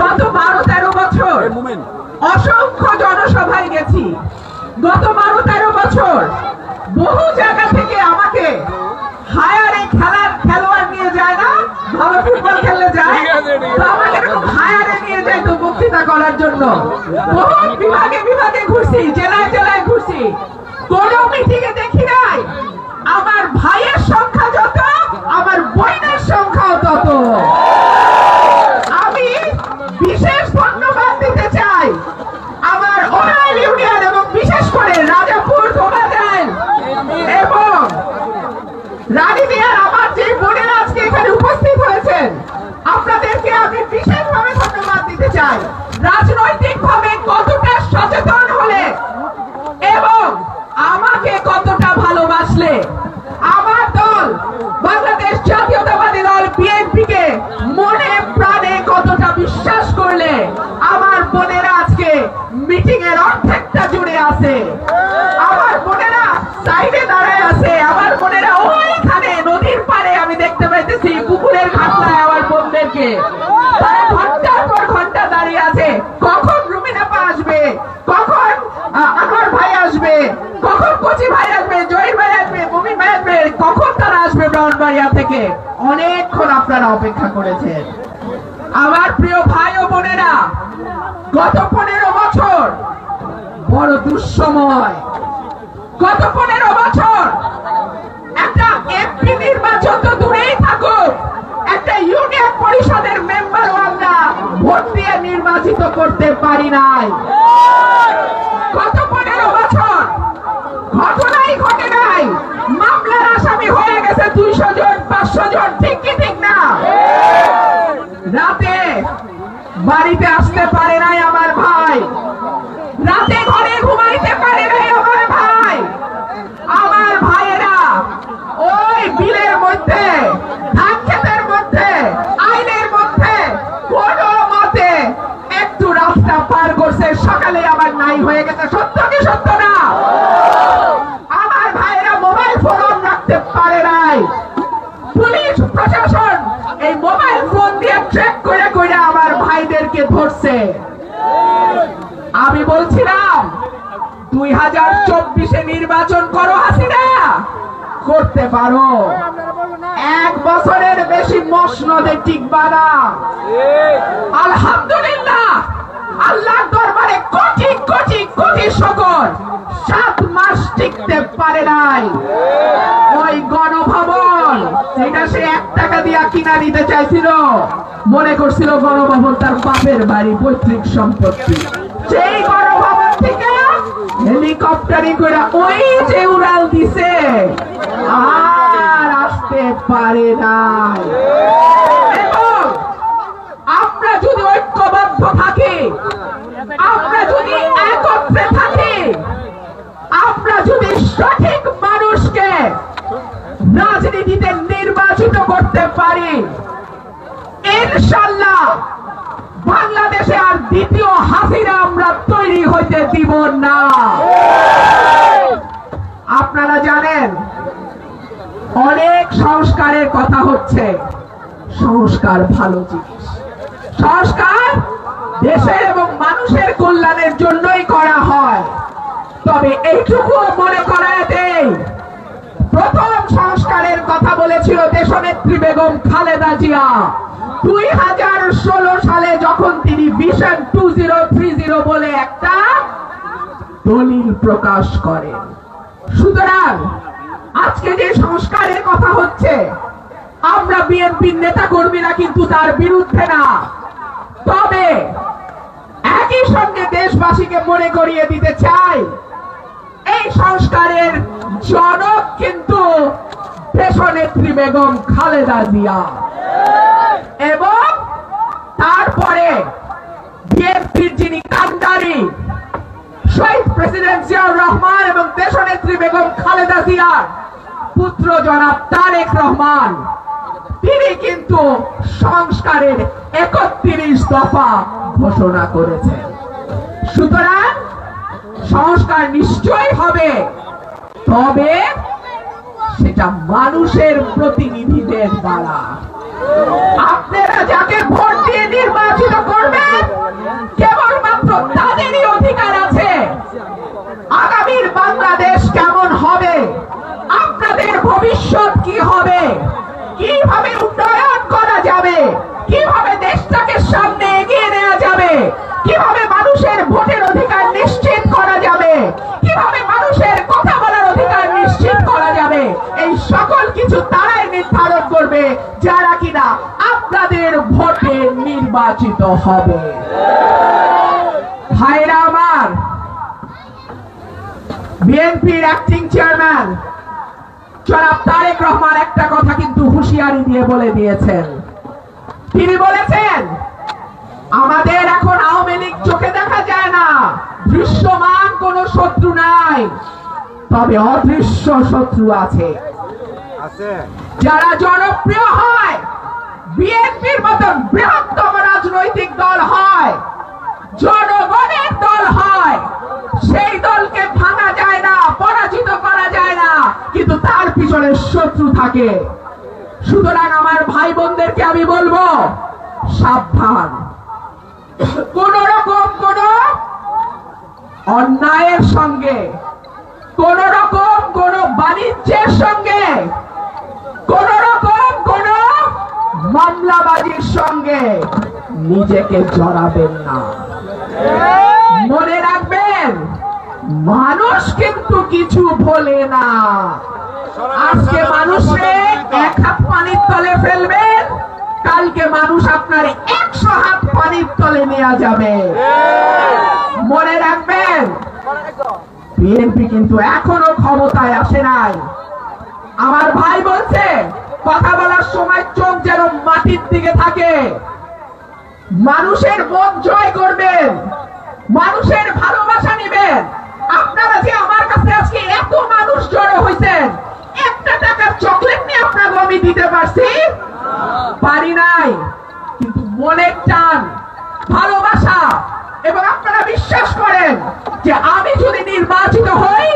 গত বারো তেরো বছর অসংখ্য জনসভায় গেছি। গত বারো তেরো বছর বহু জায়গা থেকে আমাকে হায়ারে খেলার খেলোয়াড় নিয়ে যায় না? ভালো ফুটবল খেললে যায়? তো আমাকে এরকম হায়ারে নিয়ে যায় তো বক্তৃতা করার জন্য। বহু বিভাগে বিভাগে ঘুরছি জেলায় জেলায় ঘুরছি। কোন মিটিং এ দেখি নাই। আমার ভাইয়ের সংখ্যা যত আমার বোনের সংখ্যাও তত আমি বিশেষ ধন্যবাদ দিতে চাই আমার ওরাইল ইউনিয়ন এবং বিশেষ করে রাজাপুর ধোবাদাইল এবং রানী মিয়ার আমার যে বোনেরা আজকে এখানে উপস্থিত হয়েছেন আপনাদেরকে আমি বিশেষভাবে ধন্যবাদ দিতে চাই। রাজনৈতিক ভাবে কতটা সচেতন হলে এবং আমাকে কতটা ভালোবাসলে? আমার দল, বাংলাদেশ জাতীয়তাবাদী দল বিএনপি কে মনে প্রাণে কতটা বিশ্বাস করলে আমার বোনেরা আজকে মিটিং এর অর্ধেকটা জুড়ে আছে। আমার বোনেরা সাইডে দাঁড়ায় আছে। আমার বোনেরা ওইখানে নদীর পাড়ে আমি দেখতে পাইতেছি, পুকুরের ঘাটলায় আমার বোনদেরকে ব্রাহ্মণবাড়িয়া থেকে অনেকক্ষণ আপনারা অপেক্ষা করেছেন। আমার প্রিয় ভাই ও বোনেরা, গত পনেরো বছর বড় দুঃসময়। গত পনেরো বছর একটা এমপি নির্বাচন তো দূরেই থাকুক, একটা ইউনিয়ন পরিষদের মেম্বারও আমরা ভোট দিয়ে নির্বাচিত করতে পারি নাই গত পনেরো বছর ঘটনাই ঘটে নাই মামলার আসামি হয়ে গেছে দুইশো জন, পাঁচশো জন ঠিক ঠিক না? রাতে বাড়িতে আসতে পারে নাই আমার ভাই। রাতে ঘরে ঘুমাইতে পারে নাই আমার ভাই। আমার ভাইয়েরা ওই বিলের মধ্যে মধ্যে, আইনের মধ্যে, কোন মতে একটু রাস্তা পার করছে। সকালে আবার নাই হয়ে গেছে, সত্য কি সত্য না আমার ভাইয়েরা মোবাইল ফোন রাখতে পারে নাই পুলিশ প্রশাসন এই মোবাইল ফোন দিয়ে ট্র্যাক করে করে আমার ভাইদেরকে ধরছে আমি বলছিলাম দুই হাজার চব্বিশে নির্বাচন করো হাসিনা করতে পারো এক বছরের বেশি মসনদে টিকবা না আলহামদুলিল্লাহ, আল্লাহর দরবারে কোটি কোটি কোটি শকর। সাত মাস টিকতে পারে নাই। ওই গণভবন, এটা সে এক টাকা দিয়া কিনা নিতে চাইছিল। মনে করছিল গণভবন তার বাপের বাড়ি, পৈতৃক সম্পত্তি। সেই গণভবন থেকে হেলিকপ্টারিং করে ওই যে উড়াল দিছে। আর পারে নাই। এবং আমরা যদি ঐক্যবদ্ধ থাকি, আমরা যদি একত্রে থাকি, আমরা যদি সঠিক মানুষকে রাজনীতিতে নির্বাচিত করতে পারি, ইনশাল্লাহ বাংলাদেশে আর দ্বিতীয় হাসিনা আমরা তৈরি হইতে দিব না। আপনারা জানেন অনেক সংস্কারের কথা হচ্ছে। সংস্কার ভালো জিনিস। সংস্কার দেশের এবং মানুষের কল্যাণের জন্যই করা হয়। তবে এইটুকু মনে দেই প্রথম সংস্কারের কথা বলেছিল দেশনেত্রী বেগম খালেদা জিয়া। দুই হাজার ষোলো সালে যখন তিনি vision two zero three zero বলে একটা দলিল প্রকাশ করেন। সুতরাং আজকে যে সংস্কারের কথা হচ্ছে, আমরা বিএনপির নেতা কর্মীরা কিন্তু তার বিরুদ্ধে না। তবে একই সঙ্গে দেশবাসীকে মনে করিয়ে দিতে চাই, এই সংস্কারের জনক কিন্তু দেশনেত্রী বেগম খালেদা জিয়া। এবং তারপরে শহীদ প্রেসিডেন্ট জিয়াউর রহমান এবং দেশনেত্রী বেগম খালেদা জিয়ার পুত্র জনাব তারেক রহমান, তিনি কিন্তু সংস্কারের একত্রিশ দফা ঘোষণা করেছেন। সুতরাং সংস্কার নিশ্চয়ই হবে, তবে সেটা মানুষের প্রতিনিধিদের দ্বারা। আপনারা যাকে ভোট দিয়ে নির্বাচিত করবেন, কেবলমাত্র তাদেরই অধিকার আছে। আগামীর বাংলাদেশ কেমন হবে? আপনাদের ভবিষ্যৎ কি হবে? কীভাবে উন্নয়ন করা যাবে? কীভাবে দেশটাকে সামনে এগিয়ে নেওয়া যাবে? কীভাবে মানুষের ভোটের অধিকার নিশ্চিত করা যাবে কীভাবে মানুষের কথা বলার অধিকার নিশ্চিত করা যাবে এই সকল কিছু তারাই নির্ধারণ করবে যারা কিনা আপনাদের ভোটে নির্বাচিত হবে। ভাইরা আমার বিএনপির অ্যাক্টিং চেয়ারম্যান জনাব তারেক রহমান একটা কথা কিন্তু হুঁশিয়ারি দিয়ে বলে দিয়েছেন। তিনি বলেছেন আমাদের এখন আওয়ামী লীগ চোখে দেখা যায় না দৃশ্যমান কোন শত্রু নাই তবে অদৃশ্য শত্রু আছে। আছে। যারা জনপ্রিয় হয় বিএনপির মতন বৃহত্তম রাজনৈতিক দল হয়, জনগণের দল হয়। সেই দলকে ভাঙা যায় না, পরাজিত করা যায় না, কিন্তু তার পিছনে শত্রু থাকে। সুতরাং আমার ভাই বোনদেরকে আমি বলব, সাবধান। কোন রকম কোন অন্যায়ের সঙ্গে কোন রকম কোন বাণিজ্যের সঙ্গে কোন রকম মামলাবাজির সঙ্গে নিজেকে জড়াবেন না। মনে রাখবেন, মানুষ কিন্তু কিছু বলে না। আজকে মানুষে এক হাত পানির তলে ফেলবেন কালকে মানুষ আপনার একশো হাত পানির তলে নেওয়া যাবে। মনে রাখবেন, বিএনপি কিন্তু এখনও ক্ষমতায় আসে নাই। আমার ভাই বলছে কথা বলার সময় চোখ যেন মাটির দিকে থাকে। মানুষের মন জয় করবেন, মানুষের ভালোবাসা নিবেন। আপনারা যে আমার কাছে আজকে এত মানুষ জড়ো হয়েছেন একটা টাকার চকলেট নিয়ে আপনাকে আমি দিতে পারছি? পারি নাই, কিন্তু মনের টান, ভালোবাসা এবং আপনারা বিশ্বাস করেন যে আমি যদি নির্বাচিত হই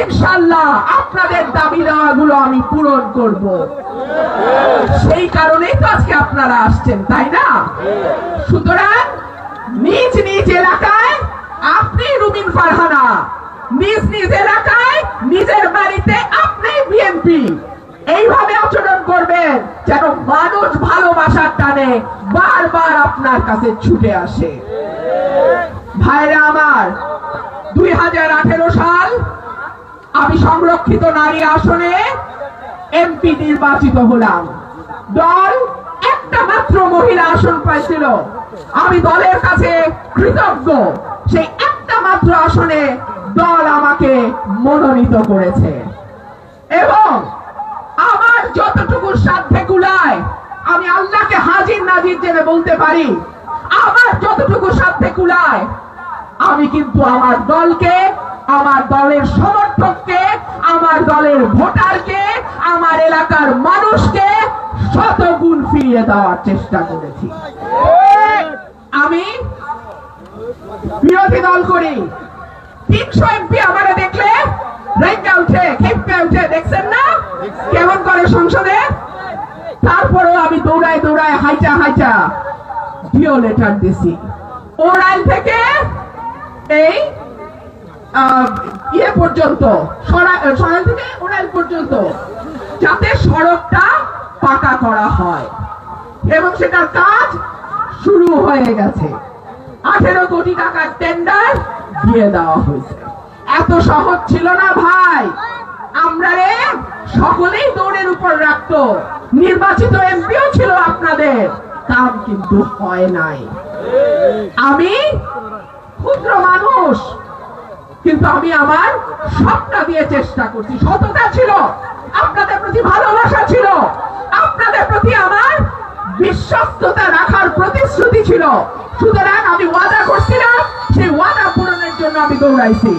ইনশাল্লাহ আপনাদের দাবি দেওয়াগুলো আমি পূরণ করব। সেই কারণেই তো আজকে আপনারা আসছেন, তাই না? সুতরাং নিজ নিজ এলাকায় আপনি রুমিন ফারহানা, নিজ নিজ এলাকায় নিজের বাড়িতে আপনি বিএনপি। এইভাবে আচরণ করবেন যেন মানুষ ভালোবাসার টানে বারবার আপনার কাছে ছুটে আসে। ভাইরা আমার, দুই হাজার আঠেরো সাল আমি সংরক্ষিত নারী আসনে এমপি নির্বাচিত হলাম। দল একটা মাত্র মহিলা আসন পাইছিল। আমি দলের কাছে কৃতজ্ঞ। সেই একটা মাত্র আসনে দল আমাকে মনোনীত করেছে। এবং যতটুকু সাধ্যে কুলায়, আমি আল্লাহকে হাজির নাজির জেনে বলতে পারি, আমার যতটুকু সাধ্যে কুলায়, আমি কিন্তু আমার দলকে, আমার দলের সমর্থককে, আমার দলের ভোটারকে, আমার এলাকার মানুষকে শতগুণ ফিরিয়ে দেওয়ার চেষ্টা করেছি। আমি বিরোধী দল করি। তিনশো এমপি আমারে দেখলে রেঙ্গা উঠে খেপে উঠে, দেখছেন না? সংসদে? তারপরেও আমি দৌড়ায় দৌড়ায় হাইচা হাইচা ডিও লেটার দিছি। ওরাইল থেকে এই ইয়ে পর্যন্ত সরাইল থেকে ওরাইল পর্যন্ত যাতে সড়কটা পাকা করা হয়। এবং সেটার কাজ শুরু হয়ে গেছে। আঠেরো কোটি টাকার টেন্ডার দিয়ে দেওয়া হয়েছে। এত সহজ ছিল না ভাই। আমরা সকলেই দৌড়ের উপর রাখতো। নির্বাচিত এমপিও ছিল আপনাদের। কাম কিন্তু হয় নাই। আমি ক্ষুদ্র মানুষ, কিন্তু আমি আমার সবটা দিয়ে চেষ্টা করছি। সততা ছিল, আপনাদের প্রতি ভালোবাসা ছিল, আপনাদের প্রতি আমার বিশ্বস্ততা রাখার প্রতিশ্রুতি ছিল। সুতরাং আমি ওয়াদা করছিলাম, সেই ওয়াদা পূরণের জন্য আমি দৌড়াইছি।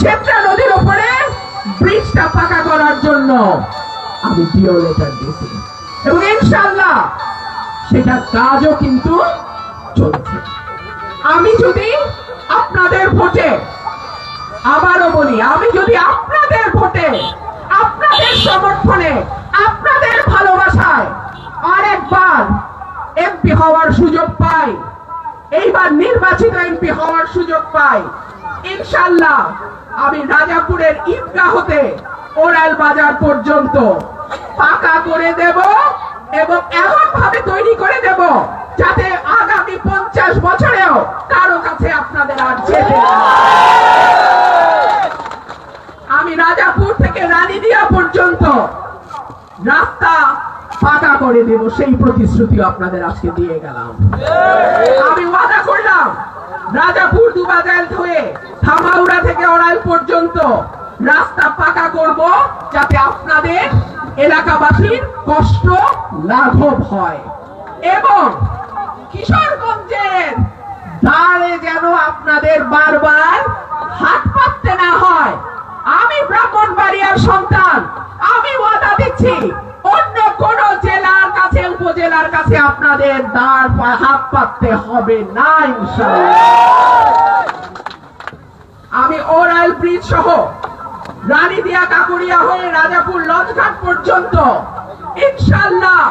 ছেত্রা নদীর উপরে ব্রিজটা পাকা করার জন্য আমি ডিও লেটার দিয়েছি। এবং ইনশাল্লাহ সেটা কাজও কিন্তু চলছে। আমি যদি আপনাদের ভোটে, আবারও বলি, আমি যদি আপনাদের ভোটে, আপনাদের সমর্থনে, আপনাদের ভালোবাসায় আরেকবার এমপি হওয়ার সুযোগ পাই, এইবার নির্বাচিত এমপি হওয়ার সুযোগ পাই ইনশাল্লাহ আমি রাজাপুরের ঈদগাহ হতে ওরাল বাজার পর্যন্ত পাকা করে দেব এবং এমন ভাবে তৈরি করে দেব যাতে আগামী পঞ্চাশ বছরেও কারও কাছে আপনাদের আর যেতে আমি রাজাপুর থেকে রানীদিয়া পর্যন্ত রাস্তা পাকা করে দেব, সেই প্রতিশ্রুতি আপনাদের আজকে দিয়ে গেলাম। আমি ওয়াদা করলাম রাজাপুর দুবাজাইল হয়ে থামাউড়া থেকে অরাইল পর্যন্ত রাস্তা পাকা করব যাতে আপনাদের এলাকাবাসীর কষ্ট লাঘব হয়। এবং কিশোরগঞ্জের ধারে যেন আপনাদের বারবার হাত পাততে না হয়। আমি ব্রাহ্মণবাড়িয়ার সন্তান, আমি ওয়াদা দিচ্ছি উপজেলার কাছে আপনাদের দাঁড় হাত পাততে হবে না আমি ওরাইল ব্রিজ সহ রানীদিয়া কাকুরিয়া হয়ে রাজাপুর লঞ্চঘাট পর্যন্ত ইনশাল্লাহ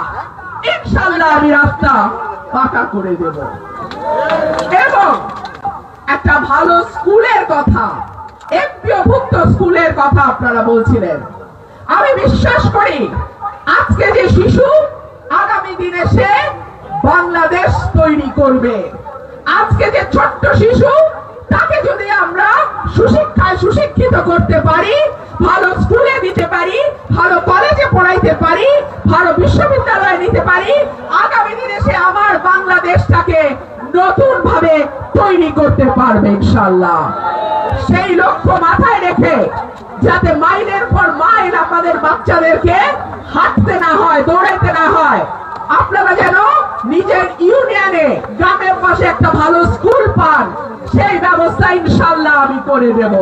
ইনশাল্লাহ আমি রাস্তা পাকা করে দেব। এবং একটা ভালো স্কুলের কথা, এমপিওভুক্ত স্কুলের কথা আপনারা বলছিলেন। আমি বিশ্বাস করি, আজকে যে শিশু দিনে সে বাংলাদেশ তৈরি করবে। আজকে যে ছোট্ট শিশু, তাকে যদি আমরা সুশিক্ষায় সুশিক্ষিত করতে পারি, ভালো স্কুলে দিতে পারি, ভালো কলেজে পড়াইতে পারি, ভালো বিশ্ববিদ্যালয়ে নিতে পারি, আগামী দিনে সে আমার বাংলাদেশটাকে নতুন ভাবে তৈরি করতে পারবে ইনশাল্লাহ সেই লক্ষ্য মাথায় রেখে যাতে মাইলের পর মাইল আমাদের বাচ্চাদেরকে হাঁটতে না হয়, দৌড়াইতে না হয় আপনারা যেন নিজের ইউনিয়নে গ্রামের পাশে একটা ভালো স্কুল পান, সেই ব্যবস্থা ইনশাল্লাহ আমি করে দেব।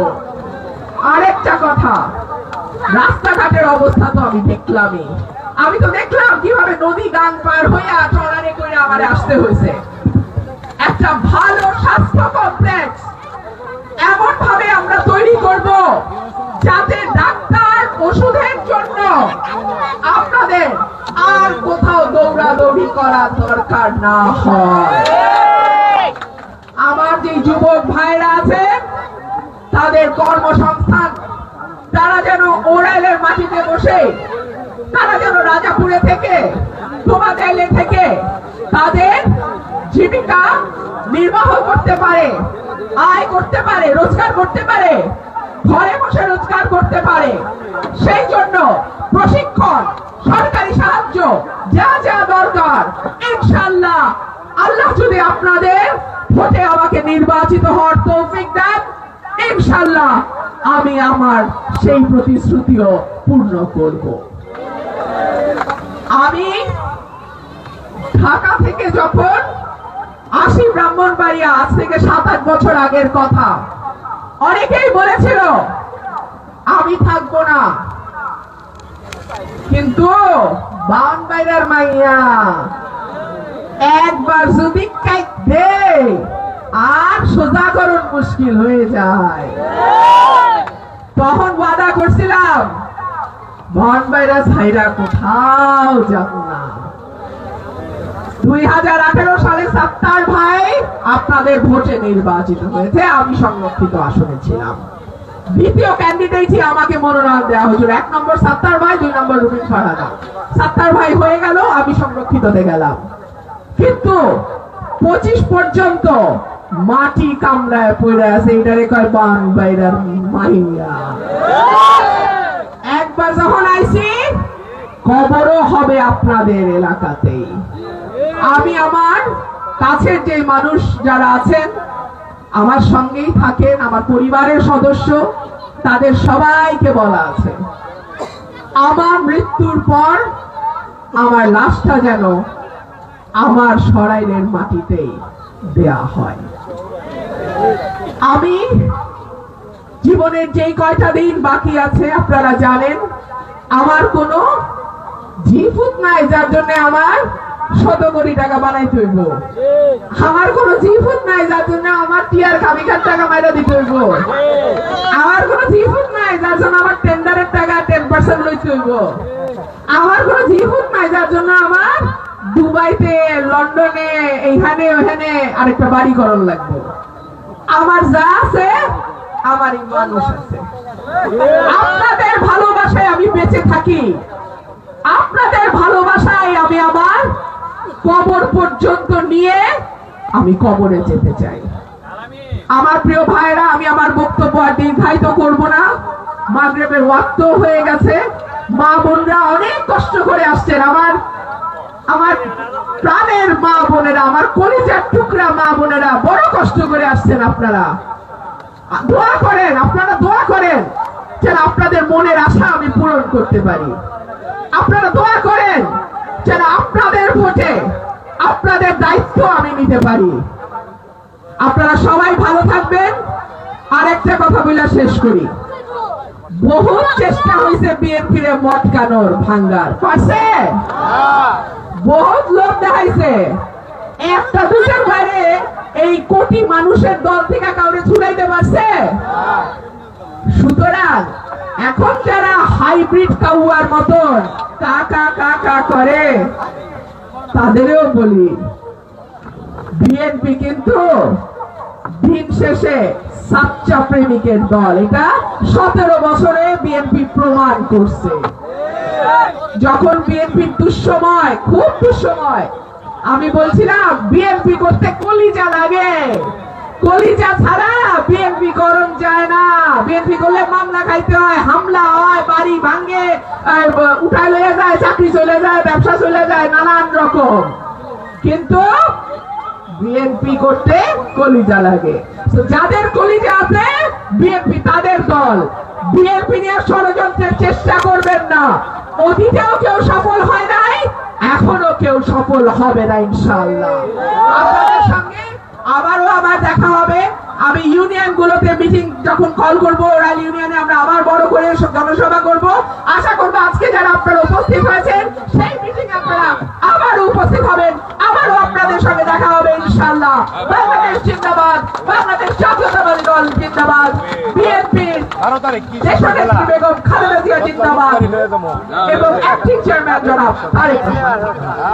আরেকটা কথা, রাস্তাঘাটের অবস্থা তো আমি দেখলামই। আমি তো দেখলাম কীভাবে নদী গান পার হইয়া ট্রলারে করে আমার আসতে হয়েছে। একটা ভালো স্বাস্থ্য কমপ্লেক্স এমন ভাবে আমরা তৈরি করব যাতে ডাক্তার ওষুধের জন্য আপনাদের আর কোথাও করার দরকার না হয়। আমার যে যুবক ভাইরা আছে, তাদের কর্মসংস্থান, তারা যেন ওরাইলের মাটিতে বসে, তারা যেন রাজাপুরে থেকে তোমাদেলে থেকে, তাদের জীবিকা নির্বাহ করতে পারে, আয় করতে পারে, রোজগার করতে পারে, ঘরে বসে রোজগার করতে পারে। সেই জন্য প্রশিক্ষণ সরকারি সাহায্য, যা যা দরকার ইনশাল্লাহ আল্লাহ যদি আপনাদের ভোটে আমাকে নির্বাচিত হওয়ার তৌফিক দেন ইনশাল্লাহ আমি আমার সেই প্রতিশ্রুতিও পূর্ণ করব। আমি ঢাকা থেকে যখন আসি ব্রাহ্মণবাড়িয়া, আজ থেকে সাত আট বছর আগের কথা, অনেকেই বলেছিল, আমি থাকব না। কিন্তু বাউন বাইরার মাইয়া। একবার যদি কাইট দে, আর করুন মুশকিল হয়ে যায়। তখন ওয়াদা করছিলাম মন বাইরা ছাইরা কোথাও যাব না। দুই হাজার আঠেরো সালে সাত্তার ভাই আপনাদের ভোটে নির্বাচিত হয়েছে, আমি সংরক্ষিত আসনে ছিলাম। দ্বিতীয় ক্যান্ডিডেটই আমাকে মনোনয়ন দেওয়া হয়েছিল। এক নম্বর সাত্তার ভাই, দুই নম্বর রুবিন ফারহানা সাত্তার ভাই হয়ে গেল, আমি সংরক্ষিততে গেলাম। কিন্তু পঁচিশ পর্যন্ত মাটি কামড়ায় পড়ে আছে, এটারে কয় বান বাইরার মাইয়া। একবার যখন আইছি, কবরও হবে আপনাদের এলাকাতেই। আমি আমার কাছের যে মানুষ যারা আছেন আমার সঙ্গেই থাকেন আমার পরিবারের সদস্য, তাদের সবাইকে বলা আছে। আমার মৃত্যুর পর আমার লাশটা যেন আমার সরাইলের মাটিতেই দেয়া হয়। আমি জীবনের যেই কয়টা দিন বাকি আছে আপনারা জানেন, আমার কোনো জিফুত নাই, যার জন্য আমার শত কোটি টাকা বানাইতে হইব আমার কোনো জিফুত নাই যার জন্য আমার টিয়ার কামিকার টাকা মাইরা দিতে হইব। আমার কোনো জিফুত নাই যার জন্য আমার টেন্ডারের টাকা টেন পার্সেন্ট লইতে হইব। আমার কোনো জিফুত নাই যার জন্য আমার দুবাইতে, লন্ডনে, এইখানে ওখানে আরেকটা বাড়ি করার লাগবে। আমার যা আছে, আমারই মানুষ আছে। আপনাদের ভালোবাসায় আমি বেঁচে থাকি। আপনাদের ভালোবাসায় আমি আমার কবর পর্যন্ত নিয়ে আমি কবরে যেতে চাই। আমার প্রিয় ভাইরা, আমি আমার বক্তব্য আর দীর্ঘায়িত করব না। মাগরেবের ওয়াক্ত হয়ে গেছে। মা বোনরা অনেক কষ্ট করে আসছেন। আমার আমার প্রাণের মা বোনেরা, আমার কলিজার টুকরা মা বোনেরা বড় কষ্ট করে আসছেন আপনারা। দোয়া করেন, আপনারা দোয়া করেন যেন আপনাদের মনের আশা আমি পূরণ করতে পারি। আপনারা দোয়া করেন যেন আপনাদের ভোটে, আপনাদের দায়িত্ব আমি নিতে পারি। আপনারা সবাই ভালো থাকবেন। একটা কথা বলে শেষ করি। বহু চেষ্টা হয়েছে বিএনপির মটকানোর ভাঙ্গার। বহুত লোক দেখাইছে। একটা বাইরে এই কোটি মানুষের দল থেকে কাউরে ছুটাইতে পারছে? সুতরাং এখন যারা হাইব্রিড কাউয়ার মতন কা কা কা কা করে, তাদেরও বলি, বিএনপি কিন্তু দিন শেষে সাচ্চা প্রেমিকের দল। এটা সতেরো বছরে বিএনপি প্রমাণ করছে। যখন বিএনপির দুঃসময়, খুব দুঃসময়, আমি বলছিলাম, বিএনপি করতে কলিজা লাগে। কলিজা ছাড়া বিএনপি করণ যায় না। বিএনপি করলে মামলা খাইতে হয়, হামলা হয়, বাড়ি উঠায় লয়ে যায়, চাকরি চলে যায়, ব্যবসা চলে যায়, নানান রকম। কিন্তু বিএনপি করতে কলিজা লাগে। যাদের কলিজা আছে, বিএনপি তাদের দল। বিএনপি নিয়ে ষড়যন্ত্রের চেষ্টা করবেন না। অতীতেও কেউ সফল হয় নাই, এখনও কেউ সফল হবে না ইনশাল্লাহ আপনাদের সঙ্গে আবারও আবার দেখা হবে। আমি ইউনিয়ন গুলোতে মিটিং যখন কল করব ওরাল ইউনিয়নে আমরা আবার বড় করে জনসভা করব। আশা করব আজকে যারা আপনারা উপস্থিত হয়েছেন সেই মিটিং আপনারা আবারও উপস্থিত হবেন। আবারও আপনাদের সঙ্গে দেখা হবে ইনশাআল্লাহ। বাংলাদেশ জিন্দাবাদ বাংলাদেশ জাতীয়তাবাদী দল জিন্দাবাদ বিএনপির কি বেগম খালেদা জিয়া জিন্দাবাদ। এবং অ্যাক্টিং চেয়ারম্যান জনাব রহমান।